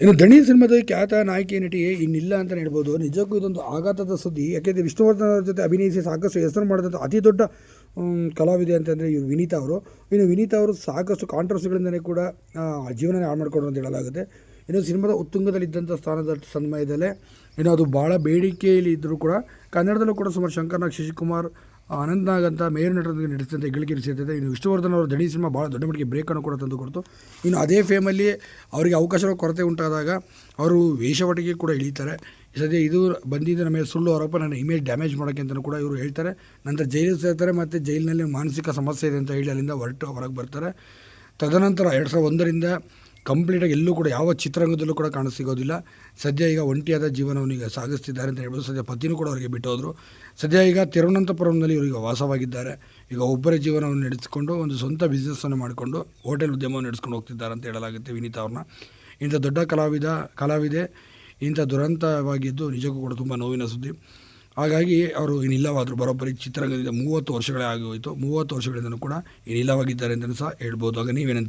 ಇನ್ನು ದಣಿ ಸಿನಿಮಾದ ಖ್ಯಾತ ನಾಯಕಿ, ನಟಿ ಇನ್ನಿಲ್ಲ ಅಂತ ಹೇಳ್ಬೋದು. ನಿಜಕ್ಕೂ ಇದೊಂದು ಆಘಾತದ ಸುದ್ದಿ. ಯಾಕೆಂದರೆ ವಿಷ್ಣುವರ್ಧನ್ ಅವರ ಜೊತೆ ಅಭಿನಯಿಸಿ ಸಾಕಷ್ಟು ಹೆಸರು ಮಾಡಿದಂಥ ಅತಿ ದೊಡ್ಡ ಕಲಾವಿದೆ ಅಂತಂದರೆ ಇವರು ವಿನೀತಾ ಅವರು. ಇನ್ನು ವಿನೀತಾ ಅವರು ಸಾಕಷ್ಟು ಕಾಂಟ್ರವರ್ಸಿಗಳಿಂದಲೇ ಕೂಡ ಜೀವನ ಹಾಳು ಮಾಡಿಕೊಂಡ್ರು ಅಂತ ಹೇಳಲಾಗುತ್ತೆ. ಇನ್ನು ಸಿನಿಮಾದ ಉತ್ತುಂಗದಲ್ಲಿದ್ದಂಥ ಸ್ಥಾನದ ಸಮಯದಲ್ಲೇ ಇನ್ನು ಅದು ಭಾಳ ಬೇಡಿಕೆಯಲ್ಲಿ ಇದ್ದರೂ ಕೂಡ ಕನ್ನಡದಲ್ಲೂ ಕೂಡ ಸುಮಾರು ಶಂಕರ್ನಾಗ್ ಶಶಿಕುಮಾರ್ ಅನಂತ್ನಾಗ್ ಅಂತ ಮೇಯರ್ ನಟರೊಂದಿಗೆ ನಡೆಸಿದಂಥ ಹೆಗ್ಗಳಿಕೆ ಸೇರ್ತದೆ ಇನ್ನು ವಿಷ್ಣುವರ್ಧನ್ ಅವರು ದಣಿ ಸಿನಿಮಾ ಭಾಳ ದೊಡ್ಡ ಮಟ್ಟಿಗೆ ಬ್ರೇಕನ್ನು ಕೂಡ ತಂದು ಕೊಡ್ತು ಇನ್ನು ಅದೇ ಫೇಮಲ್ಲಿ ಅವರಿಗೆ ಅವಕಾಶಗಳ ಕೊರತೆ ಉಂಟಾದಾಗ ಅವರು ವೇಷವಾಟಿಗೆ ಕೂಡ ಇಳಿತಾರೆ. ಸದ್ಯ ಇದು ಬಂದಿದ್ದು ನಮ್ಮ ಸುಳ್ಳು ಆರೋಪ, ನನ್ನ ಇಮೇಜ್ ಡ್ಯಾಮೇಜ್ ಮಾಡೋಕ್ಕೆ ಅಂತಲೂ ಕೂಡ ಇವರು ಹೇಳ್ತಾರೆ. ನಂತರ ಜೈಲಿಗೆ ಸೇರ್ತಾರೆ ಮತ್ತು ಜೈಲಿನಲ್ಲಿ ಮಾನಸಿಕ ಸಮಸ್ಯೆ ಇದೆ ಅಂತ ಹೇಳಿ ಅಲ್ಲಿಂದ ಹೊರಟು, ಹೊರಗೆ ಬರ್ತಾರೆ. ತದನಂತರ ಎರಡು ಸಾವಿರದ ಒಂದರಿಂದ ಕಂಪ್ಲೀಟಾಗಿ ಎಲ್ಲೂ ಕೂಡ ಯಾವ ಚಿತ್ರರಂಗದಲ್ಲೂ ಕೂಡ ಕಾಣಸಿಗೋದಿಲ್ಲ ಸದ್ಯ ಈಗ ಒಂಟಿಯಾದ ಜೀವನವನ್ನು ಈಗ ಸಾಗಿಸ್ತಿದ್ದಾರೆ ಅಂತ ಹೇಳ್ಬೋದು. ಸದ್ಯ ಪತಿನೂ ಕೂಡ ಅವರಿಗೆ ಬಿಟ್ಟೋದ್ರು ಸದ್ಯ ಈಗ ತಿರುವನಂತಪುರಂನಲ್ಲಿ ಇವರಿಗೆ ವಾಸವಾಗಿದ್ದಾರೆ. ಈಗ ಒಬ್ಬರೇ ಜೀವನವನ್ನು ನಡೆಸಿಕೊಂಡು ಒಂದು ಸ್ವಂತ ಬಿಸ್ನೆಸ್ಸನ್ನು ಮಾಡಿಕೊಂಡು ಹೋಟೆಲ್ ಉದ್ಯಮವನ್ನು ನಡೆಸ್ಕೊಂಡು ಹೋಗ್ತಿದ್ದಾರೆ ಅಂತ ಹೇಳಲಾಗುತ್ತೆ ವಿನೀತಾ ಅವ್ರನ್ನ. ಇಂಥ ದೊಡ್ಡ ಕಲಾವಿದ, ಕಲಾವಿದೆ ಇಂಥ ದುರಂತವಾಗಿದ್ದು ನಿಜಕ್ಕೂ ಕೂಡ ತುಂಬ ನೋವಿನ ಸುದ್ದಿ. ಹಾಗಾಗಿ ಅವರು ಇನ್ನಿಲ್ಲವಾದರು ಬರೋಬ್ಬರಿ ಚಿತ್ರರಂಗದಿಂದ ಮೂವತ್ತು ವರ್ಷಗಳೇ ಆಗೋಯಿತು ಮೂವತ್ತು ವರ್ಷಗಳಿಂದಲೂ ಕೂಡ ಇನ್ನಿಲ್ಲವಾಗಿದ್ದಾರೆ ಅಂತಲೂ ಸಹ ಹೇಳ್ಬೋದು. ಆಗ ನೀವೇನಂತೀರಿ?